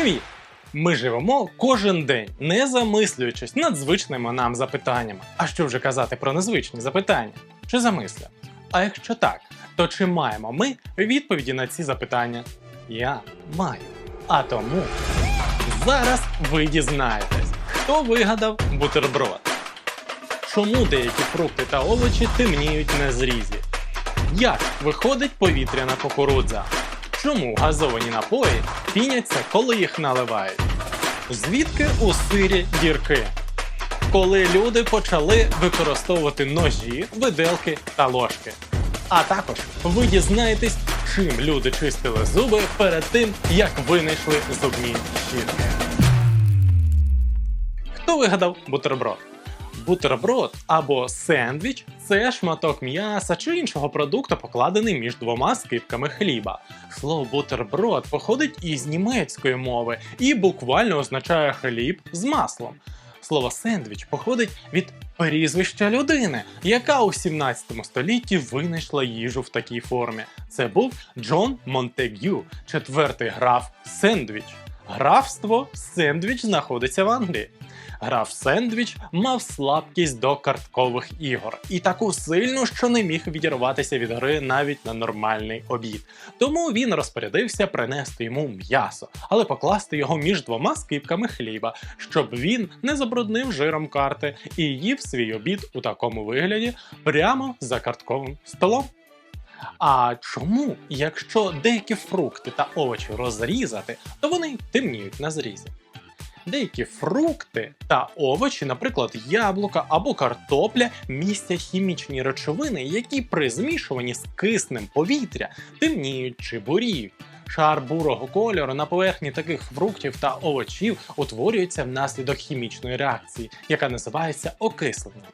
Привіт! Ми живемо кожен день, не замислюючись над звичними нам запитаннями. А що вже казати про незвичні запитання? Чи замисля? А якщо так, то чи маємо ми відповіді на ці запитання? Я маю. А тому зараз ви дізнаєтесь, хто вигадав бутерброд. Чому деякі фрукти та овочі темніють на зрізі? Як виходить повітряна кукурудза? Чому газовані напої піняться, коли їх наливають? Звідки у сирі дірки? Коли люди почали використовувати ножі, виделки та ложки. А також ви дізнаєтесь, чим люди чистили зуби перед тим, як винайшли зубні щітки. Хто вигадав бутерброд? Бутерброд або сендвіч це шматок м'яса чи іншого продукту, покладений між двома скипками хліба. Слово бутерброд походить із німецької мови і буквально означає хліб з маслом. Слово сендвіч походить від прізвища людини, яка у 17 столітті винайшла їжу в такій формі. Це був Джон Монтегю, четвертий граф Сендвіч. Графство Сендвіч знаходиться в Англії. Граф Сендвіч мав слабкість до карткових ігор і таку сильну, що не міг відірватися від гри навіть на нормальний обід. Тому він розпорядився принести йому м'ясо, але покласти його між двома скипками хліба, щоб він не забруднив жиром карти і їв свій обід у такому вигляді прямо за картковим столом. А чому, якщо деякі фрукти та овочі розрізати, то вони темніють на зрізі? Деякі фрукти та овочі, наприклад, яблука або картопля, містять хімічні речовини, які при змішуванні з киснем повітря темніють чи буріють. Шар бурого кольору на поверхні таких фруктів та овочів утворюється внаслідок хімічної реакції, яка називається окисленням.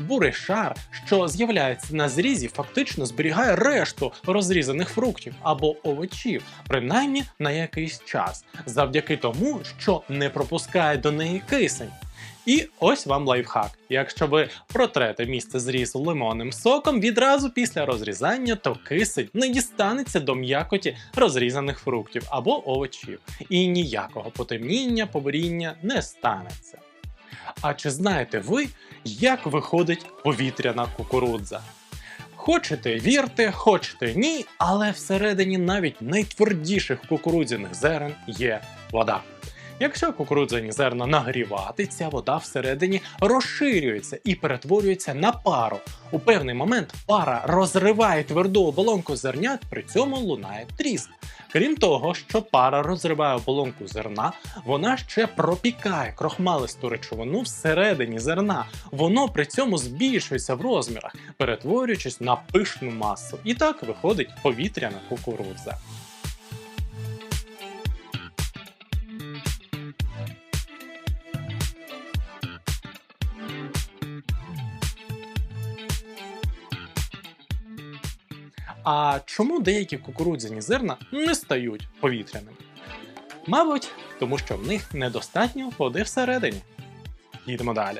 Бурий шар, що з'являється на зрізі, фактично зберігає решту розрізаних фруктів або овочів, принаймні на якийсь час, завдяки тому, що не пропускає до неї кисень. І ось вам лайфхак. Якщо ви протрете місце зрізу лимонним соком відразу після розрізання, то кисень не дістанеться до м'якоті розрізаних фруктів або овочів, і ніякого потемніння, побуріння не станеться. А чи знаєте ви, як виходить повітряна кукурудза? Хочете вірте, хочете ні, але всередині навіть найтвердіших кукурудзяних зерен є вода. Якщо кукурудзяні зерна нагрівати, ця вода всередині розширюється і перетворюється на пару. У певний момент пара розриває тверду оболонку зернят, при цьому лунає тріск. Крім того, що пара розриває оболонку зерна, вона ще пропікає крохмалисту речовину всередині зерна. Воно при цьому збільшується в розмірах, перетворюючись на пишну масу. І так виходить повітряна кукурудза. А чому деякі кукурудзяні зерна не стають повітряними? Мабуть, тому що в них недостатньо води всередині. Їдемо далі.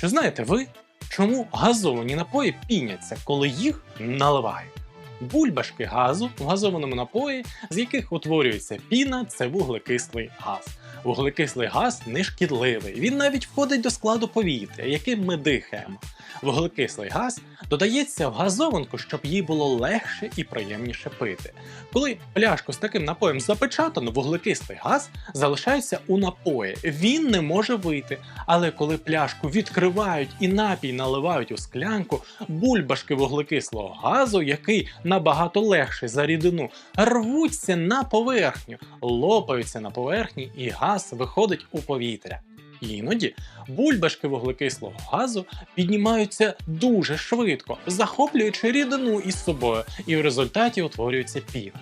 Чи знаєте ви, чому газовані напої піняться, коли їх наливають? Бульбашки газу в газованому напої, з яких утворюється піна, це вуглекислий газ. Вуглекислий газ не шкідливий, він навіть входить до складу повітря, яким ми дихаємо. Вуглекислий газ додається в газованку, щоб їй було легше і приємніше пити. Коли пляшку з таким напоєм запечатано, вуглекислий газ залишається у напої. Він не може вийти. Але коли пляшку відкривають і напій наливають у склянку, бульбашки вуглекислого газу, який набагато легший за рідину, рвуться на поверхню, лопаються на поверхні, і газ виходить у повітря. Іноді бульбашки вуглекислого газу піднімаються дуже швидко, захоплюючи рідину із собою, і в результаті утворюється піна.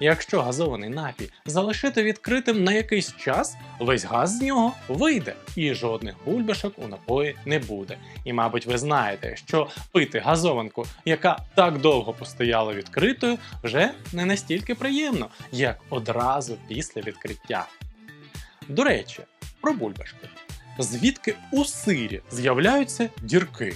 Якщо газований напій залишити відкритим на якийсь час, весь газ з нього вийде, і жодних бульбашок у напої не буде. І, мабуть, ви знаєте, що пити газованку, яка так довго постояла відкритою, вже не настільки приємно, як одразу після відкриття. До речі, про бульбашки. Звідки у сирі з'являються дірки?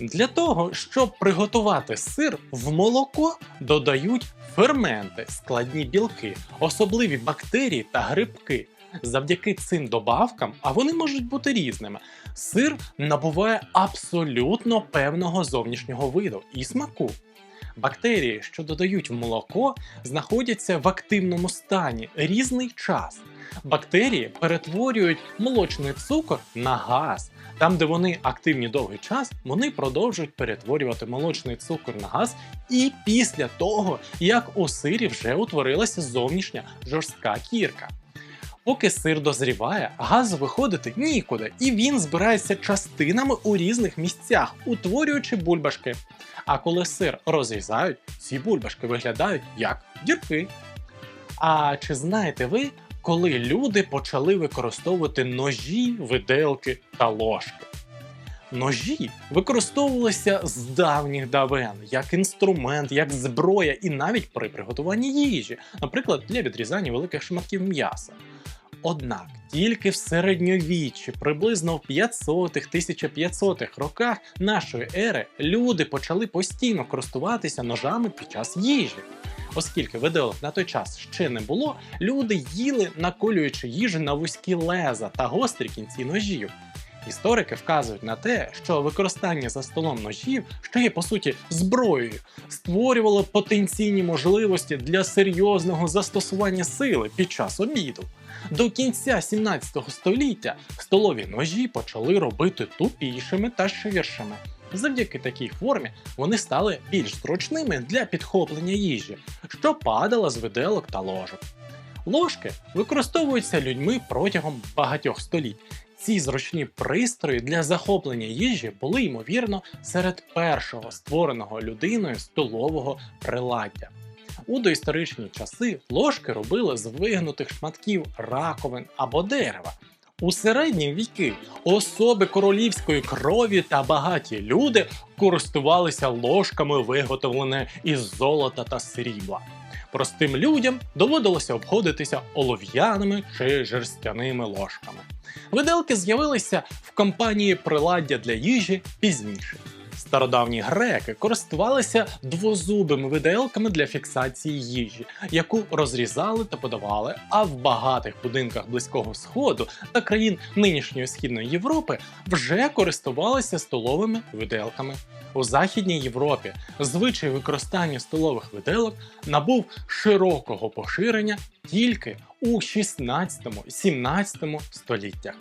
Для того, щоб приготувати сир, в молоко додають ферменти, складні білки, особливі бактерії та грибки. Завдяки цим добавкам, а вони можуть бути різними, сир набуває абсолютно певного зовнішнього виду і смаку. Бактерії, що додають в молоко, знаходяться в активному стані різний час. Бактерії перетворюють молочний цукор на газ. Там, де вони активні довгий час, вони продовжують перетворювати молочний цукор на газ і після того, як у сирі вже утворилася зовнішня жорстка кірка. Поки сир дозріває, газ виходити нікуди, і він збирається частинами у різних місцях, утворюючи бульбашки. А коли сир розрізають, ці бульбашки виглядають як дірки. А чи знаєте ви, коли люди почали використовувати ножі, виделки та ложки? Ножі використовувалися з давніх давен як інструмент, як зброя і навіть при приготуванні їжі, наприклад, для відрізання великих шматків м'яса. Однак тільки в середньовіччі, приблизно в 500-1500-х роках нашої ери, люди почали постійно користуватися ножами під час їжі. Оскільки виделок на той час ще не було, люди їли, наколюючи їжу на вузькі леза та гострі кінці ножів. Історики вказують на те, що використання за столом ножів, що є по суті зброєю, створювало потенційні можливості для серйозного застосування сили під час обіду. До кінця 17 століття столові ножі почали робити тупішими та ширшими. Завдяки такій формі вони стали більш зручними для підхоплення їжі, що падала з виделок та ложок. Ложки використовуються людьми протягом багатьох століть. Ці зручні пристрої для захоплення їжі були, ймовірно, серед першого створеного людиною столового приладдя. У доісторичні часи ложки робили з вигнутих шматків раковин або дерева. У середні віки особи королівської крові та багаті люди користувалися ложками, виготовленими із золота та срібла. Простим людям доводилося обходитися олов'яними чи жерстяними ложками. Виделки з'явилися в компанії приладдя для їжі пізніше. Стародавні греки користувалися двозубими виделками для фіксації їжі, яку розрізали та подавали. А в багатих будинках близького сходу та країн нинішньої східної Європи вже користувалися столовими виделками. У Західній Європі звичай використання столових виделок набув широкого поширення тільки у 16-17 століттях.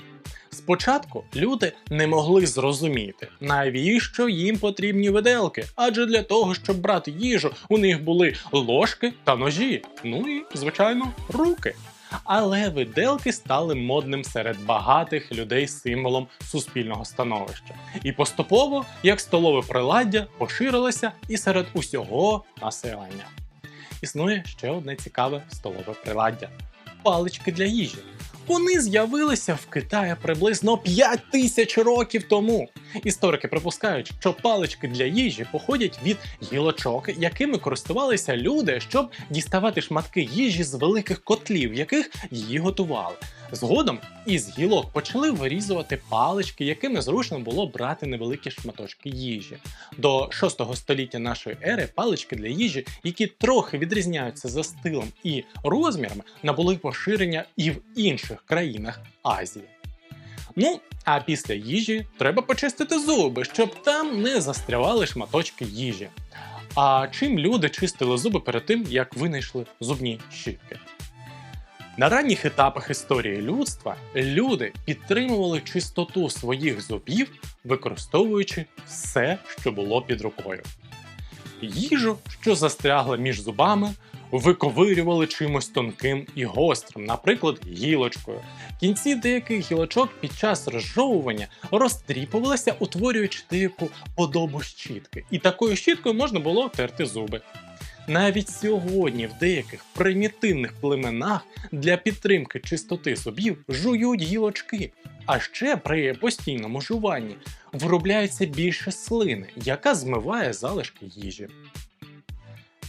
Спочатку люди не могли зрозуміти, навіщо їм потрібні виделки, адже для того, щоб брати їжу, у них були ложки та ножі, ну і, звичайно, руки. Але виделки стали модним серед багатих людей символом суспільного становища. І поступово, як столове приладдя, поширилося і серед усього населення. Існує ще одне цікаве столове приладдя палички для їжі. Вони з'явилися в Китаї приблизно 5 тисяч років тому. Історики припускають, що палички для їжі походять від гілочок, якими користувалися люди, щоб діставати шматки їжі з великих котлів, в яких її готували. Згодом із гілок почали вирізувати палички, якими зручно було брати невеликі шматочки їжі. До 6 століття нашої ери палички для їжі, які трохи відрізняються за стилом і розмірами, набули поширення і в інших країнах Азії. Ну, а після їжі треба почистити зуби, щоб там не застрявали шматочки їжі. А чим люди чистили зуби перед тим, як винайшли зубні щітки? На ранніх етапах історії людства люди підтримували чистоту своїх зубів, використовуючи все, що було під рукою. Їжу, що застрягла між зубами, виковирювали чимось тонким і гострим, наприклад, гілочкою. Кінці деяких гілочок під час розжовування розтріпувалися, утворюючи деяку подобу щітки. І такою щіткою можна було терти зуби. Навіть сьогодні в деяких примітивних племенах для підтримки чистоти зубів жують гілочки. А ще при постійному жуванні виробляється більше слини, яка змиває залишки їжі.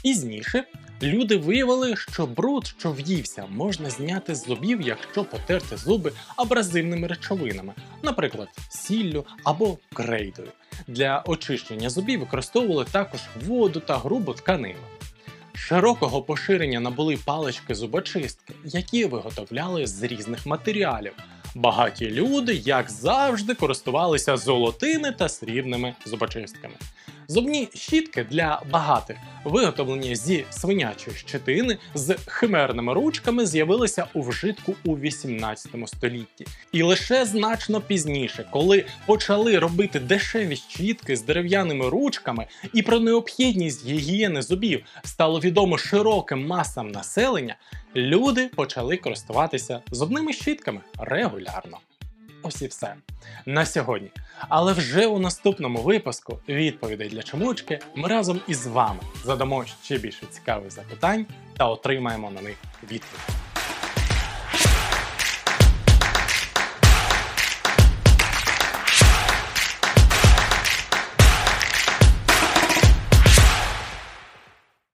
Пізніше люди виявили, що бруд, що в'ївся, можна зняти з зубів, якщо потерти зуби абразивними речовинами, наприклад, сіллю або крейдою. Для очищення зубів використовували також воду та грубу тканину. Широкого поширення набули палички зубочистки, які виготовляли з різних матеріалів. Багаті люди, як завжди, користувалися золотими та срібними зубочистками. Зубні щітки для багатих, виготовлені зі свинячої щетини з химерними ручками, з'явилися у вжитку у 18 столітті. І лише значно пізніше, коли почали робити дешеві щітки з дерев'яними ручками, і про необхідність гігієни зубів стало відомо широким масам населення, люди почали користуватися зубними щітками регулярно. Ось і все на сьогодні. Але вже у наступному випуску відповідей для чомучки ми разом із вами задамо ще більше цікавих запитань та отримаємо на них відповідь.